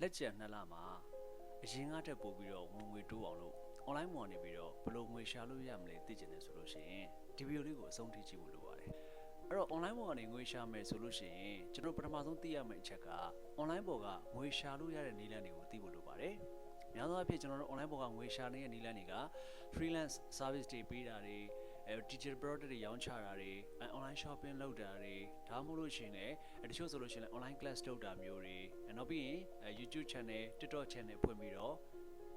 လက်ကျန်နှစ်လမှာအရင်ကတက်ပို့ပြီးတော့ဝင်ငွေတိုးအောင်လို့ online ပေါ်နေပြီးတော့ဘယ်လိုငွေရှာလို့ရမလဲသိချင်တယ်ဆိုလို့ရှိရင်ဒီဗီဒီယိုလေးကိုအဆုံးထိကြည့်ဖို့လိုပါတယ်အဲ့တော့ online ပေါ်ကနေငွေရှာမယ်ဆိုလို့ရှိရင်ကျွန်တော်ပထမဆုံးသိရမယ့်အချက်က online ပေါ်ကငွေရှာလို့ရတဲ့နည်းလမ်းတွေကိုသိဖို့လိုပါတယ်များသောအားဖြင့်ကျွန်တော်တို့ online ပေါ်ကငွေရှာနေတဲ့နည်းလမ်းတွေက freelance service တွေပေးတာတွေ အဲ digital product တွေရောင်းချတာတွေအဲ online shopping လုပ်တာတွေဒါမှမဟုတ်လို့ရှိရင်လည်းအဲတချို့ဆိုလို့ရှိရင်လည်း online class လုပ်တာမျိုးတွေအဲနောက်ပြီးရင်အဲ YouTube channel TikTok channel ဖွင့်ပြီးတော့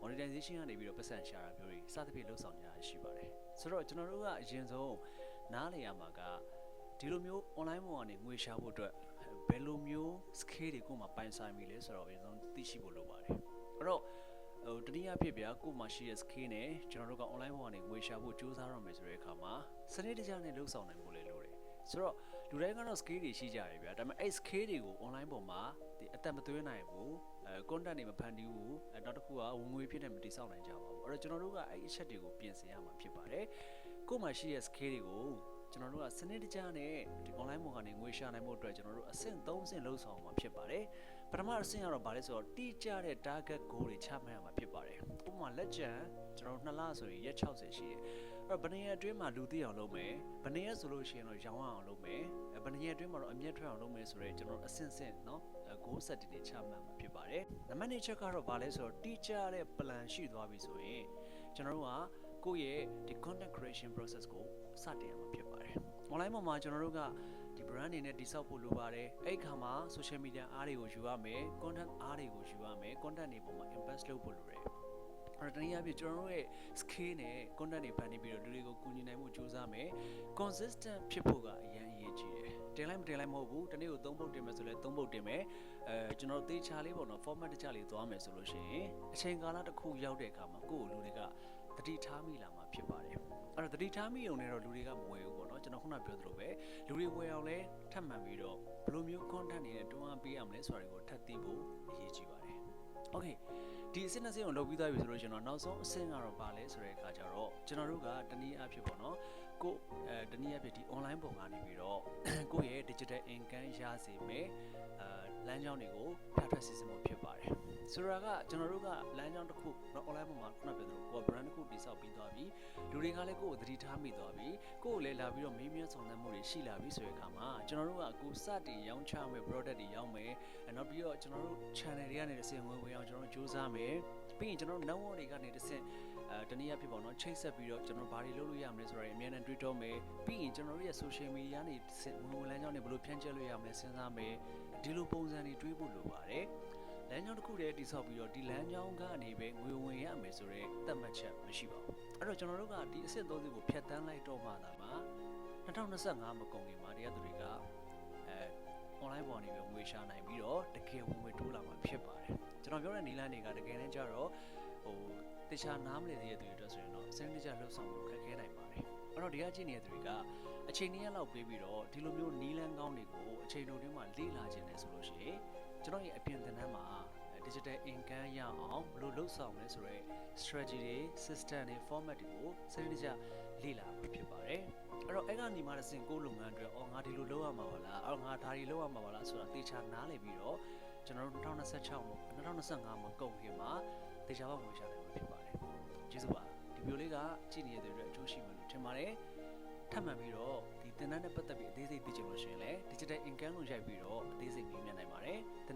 monetization ကနေပြီးတော့ပတ်စံရှာတာမျိုးတွေစသဖြင့်လှုပ်ဆောင်ကြရရှိပါတယ်ဆိုတော့ကျွန်တော်တို့ကအရင်ဆုံးနားလည်ရမှာကဒီလိုမျိုး online ပေါ်ကနေငွေရှာဖို့အတွက်ဘယ်လိုမျိုး skill တွေကိုမှပိုင်ဆိုင်မိလဲဆိုတော့အရင်ဆုံးသိရှိဖို့လိုပါတယ်အဲ့တော့ ဟိုတနည်းအားဖြင့်ဗျာကို့မှာရှိတဲ့ skill နဲ့ကျွန်တော်တို့က online ပေါ်ကနေငွေရှာဖို့ကြိုးစားရမယ်ဆိုတဲ့အခါမှာစနစ်တကျနဲ့လှုပ်ဆောင်နိုင်ဖို့လည်းလိုတယ်ဆိုတော့လူတိုင်းကတော့ skill တွေရှိကြတယ်ဗျာဒါပေမဲ့အဲ့ skill တွေကို online ပေါ်မှာဒီအသက်မသွင်းနိုင်ဘူးအဲ content တွေမဖန်တီးဘူးအဲနောက်တစ်ခုကဝင်ငွေဖြစ်နေမတိစောက်နိုင်ကြပါဘူးအဲ့တော့ကျွန်တော်တို့ကအဲ့အချက်တွေကိုပြင်ဆင်ရမှာဖြစ်ပါတယ်ကို့မှာရှိတဲ့ skill တွေကိုကျွန်တော်တို့ကစနစ်တကျနဲ့ဒီ online ပေါ်ကနေငွေရှာနိုင်ဖို့အတွက်ကျွန်တော်တို့အဆင့်၃ဆင့်လှုပ်ဆောင်မှာဖြစ်ပါတယ် ပထမအဆင့်ကတော့ဗာလဲဆိုတော့တိကျတဲ့ target goal တွေချမှတ်ရမှာဖြစ်ပါတယ်ဥပမာလက်ကျန်ကျွန်တော်တို့နှစ်လဆိုရင်ရက်60ရှိတယ်အဲ့တော့ဘယ်နှစ်ရက်အတွင်းမှာလူသိအောင်လုပ်မယ်ဘယ်နှစ်ရက်ဆိုလို့ရှိရင်တော့ရောင်းအောင်လုပ်မယ်အဲဘယ်နှစ်ရက်အတွင်းမှာတော့အမျက်ထွက်အောင်လုပ်မယ်ဆိုတော့ကျွန်တော်တို့အဆင့်ဆင့်เนาะ goal set တွေချမှတ်မှာဖြစ်ပါတယ်နံပါတ်1ချက်ကတော့ဗာလဲဆိုတော့တိကျတဲ့ plan ရှိသွားပြီဆိုရင်ကျွန်တော်တို့ကကိုယ့်ရဲ့ဒီ content creation process ကိုစတင်ရမှာဖြစ်ပါတယ် online ပေါ်မှာကျွန်တော်တို့ကဒီ brand အနေနဲ့တိစောက်ဖို့လိုပါတယ်အဲ့ဒီခါမှာ social media အားတွေကိုယူရမယ် content အားတွေကိုယူရမယ် content တွေပေါ်မှာ invest လုပ်ဖို့လိုတယ်အဲ့တော့တနည်းအားဖြင့်ကျွန်တော်တို့ရဲ့ skill နဲ့ content တွေဖန်တီးပြီးတော့လူတွေကိုကူညီနိုင်မှုစူးစမ်းမယ် consistent ဖြစ်ဖို့ကအရင်အရေးကြီးတယ်တင်လိုက်မတင်လိုက်မဟုတ်ဘူးတနေ့ကို3ပုတ်တင်မယ်ဆိုလဲ3ပုတ်တင်မယ်အဲကျွန်တော်တို့သေချာလေးပေါ့နော် format တစ်ချလေးသွားမယ်ဆိုလို့ရှိရင်အချိန်ကာလတစ်ခုရောက်တဲ့အခါမှာကိုယ့်ကိုလူတွေက တတိထားမိလာမှာဖြစ်ပါတယ်အဲ့တော့တတိထားမိုံနဲ့တော့လူတွေကမဝယ်ဘူးပေါ့နော်ကျွန်တော်ခုနပြောသလိုပဲလူတွေဝယ်အောင်လဲထပ်မှန်ပြီးတော့ဘယ်လိုမျိုး content တွေနဲ့တွန်းအားပေးရမလဲဆိုတာတွေကိုထပ်သိဖို့အရေးကြီးပါတယ် Okay ဒီအစစ်နှစ်စင်းကိုလုပ်ပြီးသားပြီဆိုလို့ကျွန်တော်နောက်ဆုံးအဆင့်ကတော့ပါလဲဆိုတဲ့အခါကျတော့ကျွန်တော်တို့ကတနည်းအားဖြင့်ပေါ့နော်ကိုအဲတနည်းအားဖြင့်ဒီ online ပုံကနေပြီးတော့ကိုယ့်ရဲ့ digital income ရစေမယ်အဲလမ်းကြောင်းတွေကိုဖျက်ထွက်စီစဉ်ဖို့ဖြစ်ပါတယ်ဆိုတော့ကကျွန်တော်တို့ကလမ်းကြောင်းတစ်ခုတော့ online ပုံမှာခုနပြော ခုတည်ဆောက်ပြီးသွားပြီလူတွေကလည်းကိုယ့်ကိုသတိထားမိသွားပြီကိုယ့်ကိုလည်းလာပြီးတော့မေးမြန်းဆောင်သတ်မှုတွေရှိလာပြီဆိုတဲ့အခါမှာကျွန်တော်တို့ကကိုစတင်ရောင်းချမယ် product တွေရောင်းမယ်အဲနောက်ပြီးတော့ကျွန်တော်တို့ channel တွေကနေတစ်ဆင့်ဝင်ဝင်အောင်ကျွန်တော်တို့စူးစမ်းမယ်ပြီးရင်ကျွန်တော်တို့ network တွေကနေတစ်ဆင့်အဲတနည်းအားဖြင့်ပေါ့နော်ချိတ်ဆက်ပြီးတော့ကျွန်တော်ဘာတွေလုပ်လို့ရမလဲဆိုတာအများနဲ့တွေးတောမယ်ပြီးရင်ကျွန်တော်တို့ရဲ့ social media ကနေတစ်ဆင့်ဝင်ဝင်လမ်းကြောင်းတွေဘယ်လိုဖြန့်ကျက်လို့ရမလဲစဉ်းစားမယ်ဒီလိုပုံစံတွေတွေးဖို့လိုပါတယ် လမ်းကြောင်းတစ်ခုတည်းတိဆောက်ပြီးတော့ဒီလမ်းကြောင်းကနေပဲငွေဝင်ရမယ်ဆိုတော့သတ်မှတ်ချက်မရှိပါဘူးအဲ့တော့ကျွန်တော်တို့ကဒီအဆင့်သုံးခုကိုဖြတ်တန်းလိုက်တော့မှသာမှာ2025မကုန်ခင်မှာတရားသူတွေကအဲ online ပေါ်နေပြီးငွေရှာနိုင်ပြီးတော့တကယ်ဝင်ငွေတိုးလာမှာဖြစ်ပါတယ်ကျွန်တော်ပြောတဲ့နီလန်းတွေကတကယ်တမ်းကျတော့ဟိုတခြားနားမလည်သေးတဲ့သူတွေအတွက်ဆိုရင်တော့စနစ်တကျလှုပ်ဆောင်ဖို့ခက်ခဲနိုင်ပါတယ်အဲ့တော့ဒီကကြည့်နေတဲ့သူတွေကအချိန်နည်းလောက်ပေးပြီးတော့ဒီလိုမျိုးနီလန်းကောင်းတွေကိုအချိန်လုံးတွင်းမှာလေ့လာခြင်းနဲ့ဆိုလို့ရှိရင်ကျွန်တော်ရဲ့အပြင်သဏ္ဍာန်မှာ digital income ရအောင်ဘယ်လိုလုပ်ဆောင်လဲဆိုတော့ strategy တွေ system တွေ format တွေကိုစနစ်တကျလေ့လာမှာဖြစ်ပါတယ်အဲ့တော့အဲ့ကနေမှတစ်ဆင့်ကိုယ်လုပ်ငန်းအတွက်အော်ငါဒီလိုလုပ်ရမှာပါလားအော်ငါဒါဒီလုပ်ရမှာပါလားဆိုတာသေချာနားလည်ပြီးတော့ကျွန်တော်တို့2026မှာ2025မှာကုန်ခင်မှာသေချာပေါက်ဝင်ရှာနိုင်မှာဖြစ်ပါတယ်ကျေးဇူးပါဒီဗီဒီယိုလေးကကြည့်နေတဲ့အတွက်အကျိုးရှိမယ်လို့ထင်ပါတယ်ထပ်မံပြီးတော့ဒီသင်တန်းနဲ့ပတ်သက်ပြီးအသေးစိတ်သိချင်လို့ရှိရင်လည်း digital income လို့ရိုက်ပြီးတော့အသေးစိတ်မြင်နိုင်ပါတယ်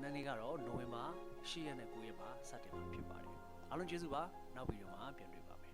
သင်တန်းလေးကတော့နိုဝင်ဘာ10ရက်နဲ့9ရက်မှာစတင်မှာဖြစ်ပါတယ်အားလုံးကျေးဇူးပါနောက်ဗီဒီယိုမှာပြန်တွေ့ပါမယ်